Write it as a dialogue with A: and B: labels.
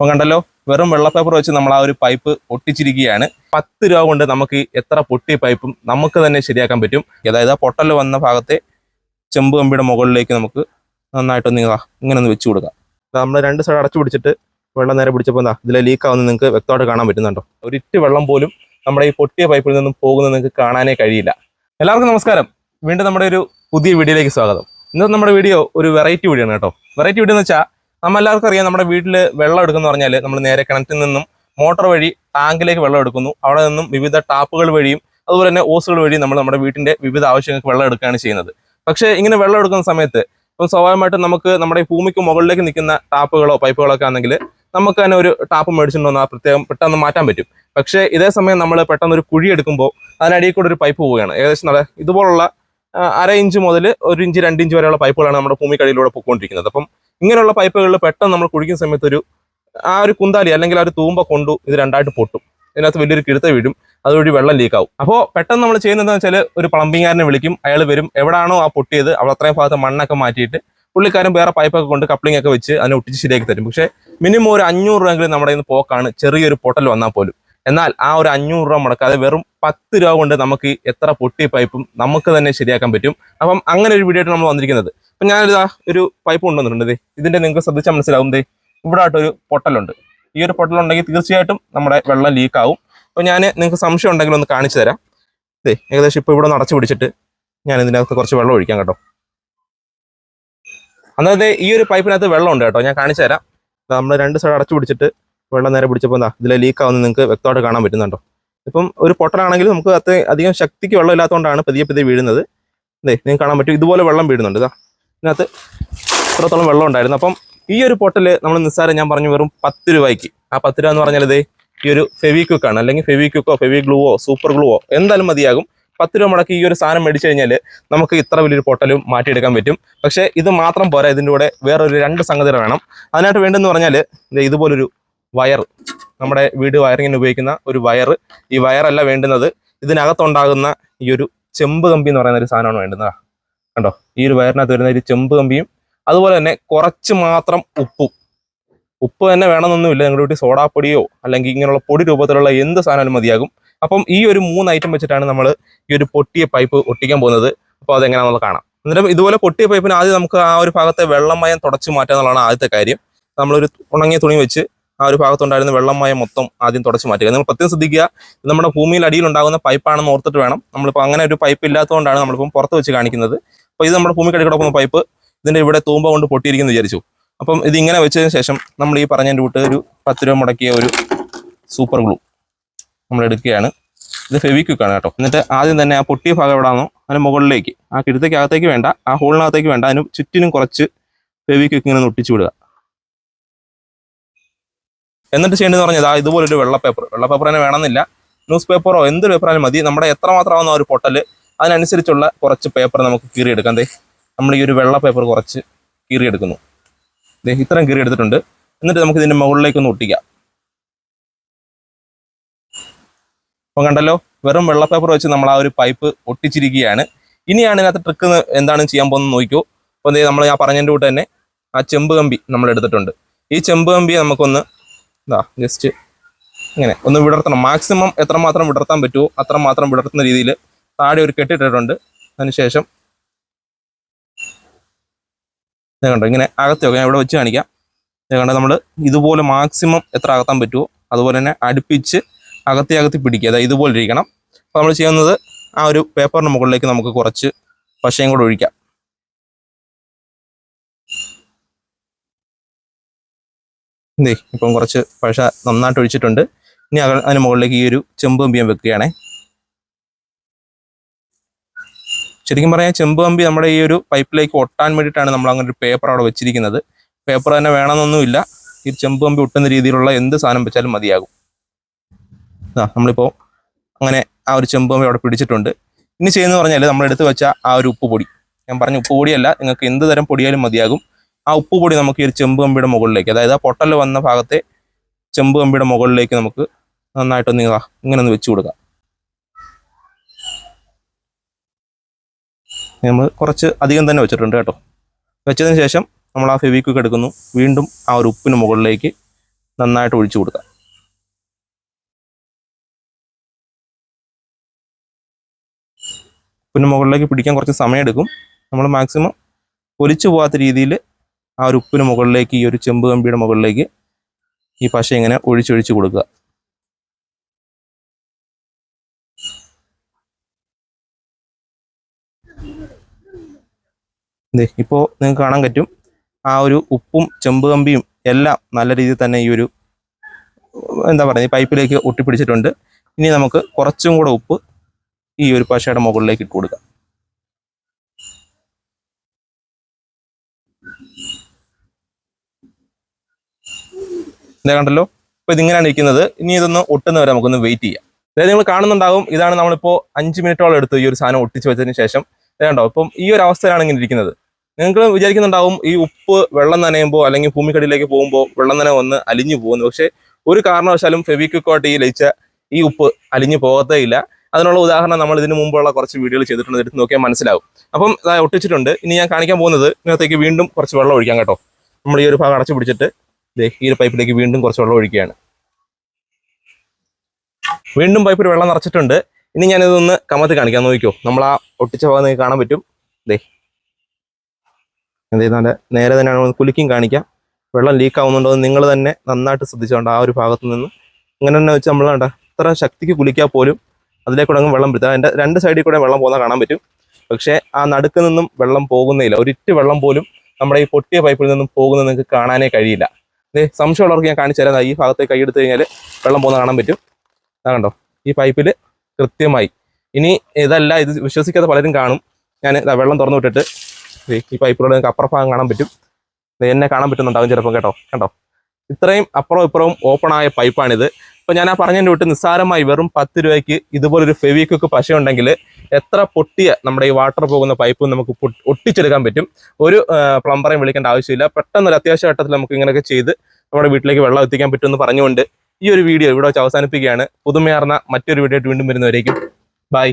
A: അപ്പം കണ്ടല്ലോ വെറും വെള്ളപ്പേപ്പർ വെച്ച് നമ്മൾ ആ ഒരു പൈപ്പ് പൊട്ടിച്ചിരിക്കുകയാണ്. പത്ത് രൂപ കൊണ്ട് നമുക്ക് എത്ര പൊട്ടിയ പൈപ്പും നമുക്ക് തന്നെ ശരിയാക്കാൻ പറ്റും. അതായത് ആ പൊട്ടൽ വന്ന ഭാഗത്തെ ചെമ്പ് കമ്പിയുടെ മുകളിലേക്ക് നമുക്ക് നന്നായിട്ടൊന്ന് ഇങ്ങനെ ഒന്ന് വെച്ച് കൊടുക്കാം. നമ്മൾ രണ്ട് സൈഡ് അടച്ചു പിടിച്ചിട്ട് വെള്ളം നേരെ പിടിച്ചപ്പോൾ എന്താ ഇതിലെ ലീക്ക് ആവുന്നത് നിങ്ങൾക്ക് വ്യക്തമായിട്ട് കാണാൻ പറ്റുന്നുണ്ടോ? ഒരിറ്റ് വെള്ളം പോലും നമ്മുടെ ഈ പൊട്ടിയ പൈപ്പിൽ നിന്നും പോകുന്ന നിങ്ങൾക്ക് കാണാനേ കഴിയില്ല. എല്ലാവർക്കും നമസ്കാരം. വീണ്ടും നമ്മുടെ ഒരു പുതിയ വീഡിയോയിലേക്ക് സ്വാഗതം. ഇന്നത്തെ നമ്മുടെ വീഡിയോ ഒരു വെറൈറ്റി വീഡിയോ ആണ് കേട്ടോ. വെറൈറ്റി വീഡിയോ എന്ന് വെച്ചാൽ നമ്മൾ എല്ലാവർക്കും അറിയാം നമ്മുടെ വീട്ടിൽ വെള്ളം എടുക്കുന്ന പറഞ്ഞാൽ നമ്മൾ നേരെ കിണറ്റിൽ നിന്നും മോട്ടോർ വഴി ടാങ്കിലേക്ക് വെള്ളം എടുക്കുന്നു. അവിടെ നിന്നും വിവിധ ടാപ്പുകൾ വഴിയും അതുപോലെ തന്നെ ഓസുകൾ വഴിയും നമ്മൾ നമ്മുടെ വീട്ടിന്റെ വിവിധ ആവശ്യങ്ങൾക്ക് വെള്ളം എടുക്കുകയാണ് ചെയ്യുന്നത്. പക്ഷേ ഇങ്ങനെ വെള്ളം എടുക്കുന്ന സമയത്ത് ഇപ്പം സ്വാഭാവികമായിട്ടും നമുക്ക് നമ്മുടെ ഭൂമിക്ക് മുകളിലേക്ക് നിൽക്കുന്ന ടാപ്പുകളോ പൈപ്പുകളോ ഒക്കെ ആണെങ്കിൽ നമുക്ക് തന്നെ ഒരു ടാപ്പ് മേടിച്ചിട്ട് വന്നാൽ പ്രത്യേകം പെട്ടെന്ന് മാറ്റാൻ പറ്റും. പക്ഷേ ഇതേ സമയം നമ്മൾ പെട്ടെന്ന് ഒരു കുഴി എടുക്കുമ്പോൾ അതിനടിയിൽ കൂടെ ഒരു പൈപ്പ് പോവുകയാണ്. ഏകദേശം നല്ല ഇതുപോലുള്ള അര ഇഞ്ച് മുതൽ ഒരു ഇഞ്ച് രണ്ട് ഇഞ്ച് വരെയുള്ള പൈപ്പുകളാണ് നമ്മുടെ ഭൂമിക്കടിയിലൂടെ പൊയ്ക്കൊണ്ടിരിക്കുന്നത്. അപ്പം ഇങ്ങനെയുള്ള പൈപ്പുകളിൽ പെട്ടെന്ന് നമ്മൾ കുഴിക്കുന്ന സമയത്ത് ഒരു ആ ഒരു കുന്താലി അല്ലെങ്കിൽ ആ ഒരു തൂമ്പ കൊണ്ടു ഇത് രണ്ടായിട്ട് പൊട്ടും. ഇതിനകത്ത് വലിയൊരു കിഴുത്ത വീഴും. അതുവഴി വെള്ളം ലീക്ക് ആവും. അപ്പോൾ പെട്ടെന്ന് നമ്മൾ ചെയ്യുന്നത് വെച്ചാൽ ഒരു പ്ലംബിംഗുകാരനെ വിളിക്കും. അയാൾ വരും. എവിടാണോ ആ പൊട്ടിയത്. അവിടെ അത്രയും ഭാഗത്ത് മണ്ണൊക്കെ മാറ്റിയിട്ട് പുള്ളിക്കാരൻ വേറെ പൈപ്പൊക്കെ കൊണ്ട് കപ്ലിംഗ് ഒക്കെ വെച്ച് അതിനെ ഒട്ടിച്ച് ശരിയാക്കി തരും. പക്ഷേ മിനിമം ഒരു അഞ്ഞൂറ് രൂപയെങ്കിലും നമ്മുടെ ഇന്ന് പോക്കാണ്. ചെറിയൊരു പൊട്ടൽ വന്നാൽ പോലും. എന്നാൽ ആ ഒരു അഞ്ഞൂറ് രൂപ മുടക്കാതെ വെറും പത്ത് രൂപ കൊണ്ട് നമുക്ക് എത്ര പൊട്ടി പൈപ്പും നമുക്ക് തന്നെ ശരിയാക്കാൻ പറ്റും. അപ്പം അങ്ങനെ ഒരു വീഡിയോ ആയിട്ട് നമ്മൾ വന്നിരിക്കുന്നത്. അപ്പം ഞാനിതാ ഒരു പൈപ്പ് കൊണ്ടുവന്നിട്ടുണ്ട് ഇതിന്റെ നിങ്ങൾക്ക് ശ്രദ്ധിച്ചാൽ മനസ്സിലാവും ദേ. ഇവിടെ ആയിട്ടൊരു പൊട്ടലുണ്ട്. ഈ ഒരു പൊട്ടലുണ്ടെങ്കിൽ തീർച്ചയായിട്ടും നമ്മുടെ വെള്ളം ലീക്ക് ആവും. അപ്പോൾ ഞാൻ നിങ്ങൾക്ക് സംശയം ഉണ്ടെങ്കിൽ ഒന്ന് കാണിച്ചു തരാം. ദേ ഏകദേശം ഇപ്പോൾ ഇവിടെ ഒന്ന് അടച്ചു പിടിച്ചിട്ട് ഞാൻ ഇതിനകത്ത് കുറച്ച് വെള്ളം ഒഴിക്കാം കേട്ടോ. അന്നത്തെ ഈ ഒരു പൈപ്പിനകത്ത് വെള്ളം ഉണ്ട് കേട്ടോ. ഞാൻ കാണിച്ചു തരാം. നമ്മൾ രണ്ട് സൈഡ് അടച്ചു പിടിച്ചിട്ട് വെള്ളം നേരെ പിടിച്ചപ്പോൾ എന്താ ഇതിലെ ലീക്ക് ആവുന്നത് നിങ്ങൾക്ക് വ്യക്തമായിട്ട് കാണാൻ പറ്റുന്നുണ്ടോ? ഇപ്പം ഒരു പൊട്ടലാണെങ്കിൽ നമുക്ക് അത്ര അധികം ശക്തിക്ക് വെള്ളം ഇല്ലാത്തതുകൊണ്ടാണ് പതിയെ പതിയെ വീഴുന്നത്. അതെ നിങ്ങൾക്ക് കാണാൻ പറ്റും. ഇതുപോലെ വെള്ളം വീഴുന്നുണ്ട്. ഇതാ ഇതിനകത്ത് ഇത്രത്തോളം വെള്ളം ഉണ്ടായിരുന്നു. അപ്പം ഈ ഒരു പൊട്ടൽ നമ്മൾ നിസ്സാരം ഞാൻ പറഞ്ഞു വെറും പത്ത് രൂപയ്ക്ക്. ആ പത്ത് രൂപ എന്ന് പറഞ്ഞാൽ ഇതേ ഈ ഒരു ഫെവി ക്വിക്കാണ് അല്ലെങ്കിൽ ഫെവി ക്വിക്കോ ഫെവി ഗ്ലൂവോ സൂപ്പർ ഗ്ലൂവോ എന്തായാലും മതിയാകും. പത്ത് രൂപ മുടക്കി ഈ ഒരു സാധനം മേടിച്ചു കഴിഞ്ഞാൽ നമുക്ക് ഇത്ര വലിയൊരു പൊട്ടലും മാറ്റിയെടുക്കാൻ പറ്റും. പക്ഷേ ഇത് മാത്രം പോരാ. ഇതിന്റെ കൂടെ വേറൊരു രണ്ട് സംഗതികൾ വേണം. അതിനായിട്ട് വേണ്ടതെന്ന് പറഞ്ഞാൽ ഇതുപോലൊരു വയർ നമ്മുടെ വീട് വയറിങ്ങിന് ഉപയോഗിക്കുന്ന ഒരു വയർ ഈ വയറല്ല വേണ്ടുന്നത്. ഇതിനകത്തുണ്ടാകുന്ന ഈ ഒരു ചെമ്പ് കമ്പി എന്ന് പറയുന്ന ഒരു സാധനമാണ് വേണ്ടുന്നത് കണ്ടോ? ഈ ഒരു വയറിനകത്ത് വരുന്ന ഒരു ചെമ്പ് കമ്പിയും അതുപോലെ തന്നെ കുറച്ച് മാത്രം ഉപ്പും. ഉപ്പ് തന്നെ വേണമെന്നൊന്നുമില്ല. നിങ്ങളുടെ വീട്ടിൽ സോഡാപ്പൊടിയോ അല്ലെങ്കിൽ ഇങ്ങനെയുള്ള പൊടി രൂപത്തിലുള്ള എന്ത് സാധനമാലും മതിയാകും. അപ്പം ഈ ഒരു മൂന്ന് ഐറ്റം വെച്ചിട്ടാണ് നമ്മൾ ഈ ഒരു പൊട്ടിയ പൈപ്പ് ഒട്ടിക്കാൻ പോകുന്നത്. അപ്പോൾ അതെങ്ങനെയാണെന്നുള്ളത് കാണാം. എന്നിട്ട് ഇതുപോലെ പൊട്ടിയ പൈപ്പിന് ആദ്യം നമുക്ക് ആ ഒരു ഭാഗത്തെ വെള്ളമയം തുടച്ചു മാറ്റുക എന്നുള്ളതാണ് ആദ്യത്തെ കാര്യം. നമ്മളൊരു ഉണങ്ങിയ തുണി വെച്ച് ആ ഒരു ഭാഗത്തുണ്ടായിരുന്ന വെള്ളമായ മൊത്തം ആദ്യം തുടച്ചു മാറ്റുക. നിങ്ങൾ പ്രത്യേകം ശ്രദ്ധിക്കുക. നമ്മുടെ ഭൂമിയിൽ അടിയിൽ ഉണ്ടാകുന്ന പൈപ്പാണെന്ന് ഓർത്തിട്ട് വേണം. നമ്മളിപ്പോൾ അങ്ങനെ ഒരു പൈപ്പ് ഇല്ലാത്തതുകൊണ്ടാണ് നമ്മളിപ്പം പുറത്ത് വെച്ച് കാണിക്കുന്നത്. അപ്പോൾ ഇത് നമ്മുടെ ഭൂമി കിടക്കുന്ന പൈപ്പ് ഇതിന്റെ ഇവിടെ തൂമ്പ കൊണ്ട് പൊട്ടിയിരിക്കുന്നു വിചാരിച്ചു. അപ്പം ഇത് ഇങ്ങനെ വെച്ചതിന് ശേഷം നമ്മൾ ഈ പറഞ്ഞ കൂട്ട് ഒരു പത്ത് രൂപ മുടക്കിയ ഒരു സൂപ്പർ ഗ്ലൂ നമ്മൾ എടുക്കുകയാണ്. ഇത് ഫെവിക്വിക്ക് ആണ് കേട്ടോ. എന്നിട്ട് ആദ്യം തന്നെ ആ പൊട്ടിയ ഭാഗം എവിടെയാണോ അതിന് മുകളിലേക്ക് ആ കിടത്തേക്ക് അകത്തേക്ക് വേണ്ട ആ ഹോളിനകത്തേക്ക് വേണ്ട അതിന് ചുറ്റിനും കുറച്ച് ഫെവിക്വിക്ക് ഇങ്ങനെ ഒട്ടിച്ചു വിടുക. എന്നിട്ട് ചെയ്യേണ്ടതെന്ന് പറഞ്ഞാൽ ആ ഇതുപോലൊരു വെള്ള പേപ്പർ വെള്ള പേപ്പർ തന്നെ വേണമെന്നില്ല. ന്യൂസ് പേപ്പറോ എന്ത് പേപ്പറായാലും മതി. നമ്മുടെ എത്രമാത്രം ആവുന്ന ഒരു പൊട്ടൽ അതിനനുസരിച്ചുള്ള കുറച്ച് പേപ്പർ നമുക്ക് കീറിയെടുക്കാം. ദേ നമ്മൾ ഈ ഒരു വെള്ള പേപ്പർ കുറച്ച് കീറിയെടുക്കുന്നു. ദേ ഇത്രയും കീറിയെടുത്തിട്ടുണ്ട്. എന്നിട്ട് നമുക്ക് ഇതിന്റെ മുകളിലേക്ക് ഒന്ന് ഒട്ടിക്കാം. അപ്പം കണ്ടല്ലോ വെറും വെള്ള പേപ്പർ വെച്ച് നമ്മൾ ആ ഒരു പൈപ്പ് ഒട്ടിച്ചിരിക്കുകയാണ്. ഇനിയാണ് ഇതിനകത്ത് ട്രിക്ക് എന്താണ് ചെയ്യാൻ പോകുന്നത് നോക്കൂ. അപ്പോൾ നമ്മൾ ഞാൻ പറഞ്ഞതിന്റെ കൂട്ട് തന്നെ ആ ചെമ്പ് കമ്പി നമ്മൾ എടുത്തിട്ടുണ്ട്. ഈ ചെമ്പ് കമ്പി നമുക്കൊന്ന് ഇതാ ജസ്റ്റ് ഇങ്ങനെ. ഒന്ന് വിടർത്തണം. മാക്സിമം എത്രമാത്രം വിടർത്താൻ പറ്റുമോ അത്രമാത്രം വിടർത്തുന്ന രീതിയിൽ താഴെ ഒരു കെട്ടിട്ടിട്ടുണ്ട് അതിനുശേഷം കണ്ടോ ഇങ്ങനെ അകത്ത് വെക്കാം. ഞാൻ ഇവിടെ വെച്ച് കാണിക്കാം. കണ്ടോ നമ്മൾ ഇതുപോലെ മാക്സിമം എത്ര അകത്താൻ പറ്റുമോ അതുപോലെ തന്നെ അടുപ്പിച്ച് അകത്തി അകത്തി പിടിക്കുക. അതായത് ഇതുപോലെ ഇരിക്കണം. അപ്പോൾ നമ്മൾ ചെയ്യുന്നത് ആ ഒരു പേപ്പറിന് മുകളിലേക്ക് നമുക്ക് കുറച്ച് പശയും കൂടെ ഒഴിക്കാം. ഇതേ ഇപ്പം കുറച്ച് പഴശ നന്നായിട്ട് ഒഴിച്ചിട്ടുണ്ട്. ഇനി അതിന് മുകളിലേക്ക് ഈ ഒരു ചെമ്പ് കമ്പിയാൻ വെക്കുകയാണേ. ശരിക്കും പറയാൻ ചെമ്പ് കമ്പി നമ്മുടെ ഈ ഒരു പൈപ്പിലേക്ക് ഒട്ടാൻ വേണ്ടിയിട്ടാണ് നമ്മൾ അങ്ങനെ ഒരു പേപ്പർ അവിടെ വെച്ചിരിക്കുന്നത്. പേപ്പർ തന്നെ വേണമെന്നൊന്നുമില്ല. ഈ ചെമ്പ് കമ്പി ഒട്ടുന്ന രീതിയിലുള്ള എന്ത് സാധനം വെച്ചാലും മതിയാകും. ആ നമ്മളിപ്പോൾ അങ്ങനെ ആ ഒരു ചെമ്പ് കമ്പി അവിടെ പിടിച്ചിട്ടുണ്ട്. ഇനി ചെയ്യുന്നത് പറഞ്ഞാൽ നമ്മൾ എടുത്ത് വെച്ച ആ ഒരു ഉപ്പ് പൊടി. ഞാൻ പറഞ്ഞ ഉപ്പ് പൊടിയല്ല നിങ്ങൾക്ക് എന്ത് തരം പൊടിയാലും മതിയാകും. ആ ഉപ്പ് പൊടി നമുക്ക് ഈ ഒരു ചെമ്പ് കമ്പിയുടെ മുകളിലേക്ക് അതായത് ആ പൊട്ടൽ വന്ന ഭാഗത്തെ ചെമ്പ് കമ്പിയുടെ മുകളിലേക്ക് നമുക്ക് നന്നായിട്ട് ഒന്ന് ഇങ്ങനെ ഒന്ന് വെച്ചു കൊടുക്കാം. നമ്മൾ കുറച്ച് അധികം തന്നെ വെച്ചിട്ടുണ്ട് കേട്ടോ. വെച്ചതിന് ശേഷം നമ്മൾ ആ ഫെവിക്വിക്ക് എടുക്കുന്നു. വീണ്ടും ആ ഒരു ഉപ്പിന് മുകളിലേക്ക് നന്നായിട്ട് ഒഴിച്ചു കൊടുക്കാം. ഉപ്പിന് മുകളിലേക്ക് പിടിക്കാൻ കുറച്ച് സമയമെടുക്കും. നമ്മൾ മാക്സിമം ഒലിച്ചു പോകാത്ത രീതിയിൽ ആ ഒരു ഉപ്പിന് മുകളിലേക്ക് ഈ ഒരു ചെമ്പ് കമ്പിയുടെ മുകളിലേക്ക് ഈ പശ ഇങ്ങനെ ഒഴിച്ചൊഴിച്ച് കൊടുക്കുക. ഇപ്പോൾ നിങ്ങൾക്ക് കാണാൻ പറ്റും. ആ ഒരു ഉപ്പും ചെമ്പ് കമ്പിയും എല്ലാം നല്ല രീതിയിൽ തന്നെ ഈ ഒരു എന്താ പറയുക ഈ പൈപ്പിലേക്ക് ഒട്ടിപ്പിടിച്ചിട്ടുണ്ട്. ഇനി നമുക്ക് കുറച്ചും കൂടെ ഉപ്പ് ഈ ഒരു പശയുടെ മുകളിലേക്ക് ഇട്ട് കൊടുക്കാം. ഇതേ കണ്ടല്ലോ? ഇപ്പൊ ഇതിങ്ങനെയാണ് ഇരിക്കുന്നത്. ഇനി ഇതൊന്ന് ഒട്ടുന്നവരെ നമുക്കൊന്ന് വെയിറ്റ് ചെയ്യാം. അതായത് നിങ്ങൾ കാണുന്നുണ്ടാവും ഇതാണ് നമ്മളിപ്പോ അഞ്ച് മിനിറ്റോളം എടുത്ത് ഈ ഒരു സാധനം ഒട്ടിച്ച് വെച്ചതിന് ശേഷം. ഇത് കണ്ടോ? ഇപ്പം ഈ ഒരു അവസ്ഥയിലാണ് ഇങ്ങനെ ഇരിക്കുന്നത്. നിങ്ങൾ വിചാരിക്കുന്നുണ്ടാവും ഈ ഉപ്പ് വെള്ളം നനയുമ്പോൾ അല്ലെങ്കിൽ ഭൂമിക്കടിയിലേക്ക് പോകുമ്പോൾ വെള്ളം നന വന്ന് അലിഞ്ഞു പോകുന്നു. പക്ഷേ ഒരു കാരണവശാലും ഫെവിക്വിക്കോട്ട് ഈ ലയിച്ച ഈ ഉപ്പ് അലിഞ്ഞു പോകത്തേ ഇല്ല. അതിനുള്ള ഉദാഹരണം നമ്മൾ ഇതിനു മുമ്പുള്ള കുറച്ച് വീഡിയോകൾ ചെയ്തിട്ടുണ്ട്. എടുത്ത് നോക്കിയാൽ മനസ്സിലാവും. അപ്പം ഒട്ടിച്ചിട്ടുണ്ട്. ഇനി ഞാൻ കാണിക്കാൻ പോകുന്നത് ഇതിനകത്തേക്ക് വീണ്ടും കുറച്ച് വെള്ളം ഒഴിക്കാം കേട്ടോ. നമ്മൾ ഈ ഒരു ഭാഗം അടച്ചു പിടിച്ചിട്ട് ഈ ഒരു പൈപ്പിലേക്ക് വീണ്ടും കുറച്ച് വെള്ളം ഒഴിക്കുകയാണ്. വീണ്ടും പൈപ്പിൽ വെള്ളം നിറച്ചിട്ടുണ്ട്. ഇനി ഞാനിതൊന്ന് കമത്തി കാണിക്കാൻ നോക്കിക്കോ. നമ്മൾ ആ ഒട്ടിച്ച ഭാഗം നിങ്ങൾക്ക് കാണാൻ പറ്റും. ദേ. എന്ത് നല്ല നേരെ തന്നെയാണ് കുലുക്കിയും കാണിക്കാം. വെള്ളം ലീക്ക് ആവുന്നുണ്ടോ എന്ന് നിങ്ങൾ തന്നെ നന്നായിട്ട് ശ്രദ്ധിച്ചുകൊണ്ട് ആ ഒരു ഭാഗത്ത് നിന്ന്. ഇങ്ങനെ തന്നെ വെച്ച് നമ്മൾ കണ്ട ഇത്ര ശക്തിക്ക് കുലിക്കാൻ പോലും അതിലേക്കൂടെ വെള്ളം പിടിച്ചാൽ അതിന്റെ രണ്ട് സൈഡിൽ കൂടെ വെള്ളം പോകുന്ന കാണാൻ പറ്റും. പക്ഷേ ആ നടുക്ക് നിന്നും വെള്ളം പോകുന്നില്ല ഒരിറ്റ് വെള്ളം പോലും നമ്മുടെ ഈ പൊട്ടിയ പൈപ്പിൽ നിന്നും പോകുന്നത് നിങ്ങൾക്ക് കാണാനേ കഴിയില്ല. സംശയമുള്ളവർക്ക് ഞാൻ കാണിച്ചു തരാം. ഈ ഭാഗത്തേക്ക് കൈ എടുത്തു കഴിഞ്ഞാൽ വെള്ളം പോകുന്ന കാണാൻ പറ്റും. കണ്ടോ? ഈ പൈപ്പിൽ കൃത്യമായി. ഇനി ഇതല്ല ഇത് വിശ്വസിക്കാത്ത പലരും കാണും. ഞാൻ വെള്ളം തുറന്നു വിട്ടിട്ട് ഈ പൈപ്പിലൂടെ നിങ്ങൾക്ക് അപ്പുറ ഭാഗം കാണാൻ പറ്റും. എന്നെ കാണാൻ പറ്റുന്നുണ്ടാവും ചിലപ്പോൾ കേട്ടോ. കണ്ടോ? ഇത്രയും അപ്പുറവും ഇപ്പുറവും ഓപ്പണായ പൈപ്പാണിത് അപ്പോൾ ഞാൻ ആ പറഞ്ഞതിന്റെ വിട്ട് നിസ്സാരമായി വെറും പത്ത് രൂപയ്ക്ക് ഇതുപോലൊരു ഫെവിക്കൊക്കെ പശ ഉണ്ടെങ്കിൽ എത്ര പൊട്ടിയ നമ്മുടെ ഈ വാട്ടർ പോകുന്ന പൈപ്പും നമുക്ക് ഒട്ടിച്ചെടുക്കാൻ പറ്റും. ഒരു പ്ലംബറേയും വിളിക്കേണ്ട ആവശ്യമില്ല. പെട്ടെന്ന് ഒരു അത്യാവശ്യ ഘട്ടത്തിൽ നമുക്ക് ഇങ്ങനെയൊക്കെ ചെയ്ത് നമ്മുടെ വീട്ടിലേക്ക് വെള്ളം എത്തിക്കാൻ പറ്റുമെന്ന് പറഞ്ഞുകൊണ്ട് ഈ ഒരു വീഡിയോ ഇവിടെ വെച്ച് അവസാനിപ്പിക്കുകയാണ്. പുതുമയാർന്ന മറ്റൊരു വീഡിയോ ആയിട്ട് വീണ്ടും വരുന്നവരേക്കും. ബൈ